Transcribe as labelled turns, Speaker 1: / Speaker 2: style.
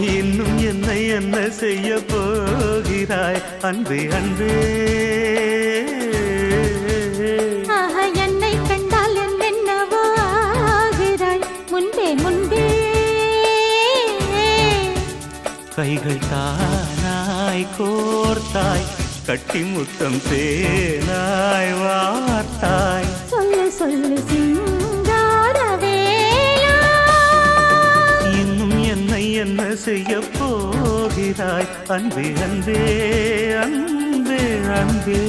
Speaker 1: இன்னும் என்னை என்ன செய்ய போகிறாய்? அன்பே அன்பே.
Speaker 2: என்னை கண்டால் என்னென்னவோ ஆகிறாய்? முன்பே முன்பே.
Speaker 1: கைகள் தானாய் கோர்த்தாய் கட்டி முத்தம் தேனாய். என்ன செய்ய போகிறாய் அன்பே அன்பே அன்பே அன்பே.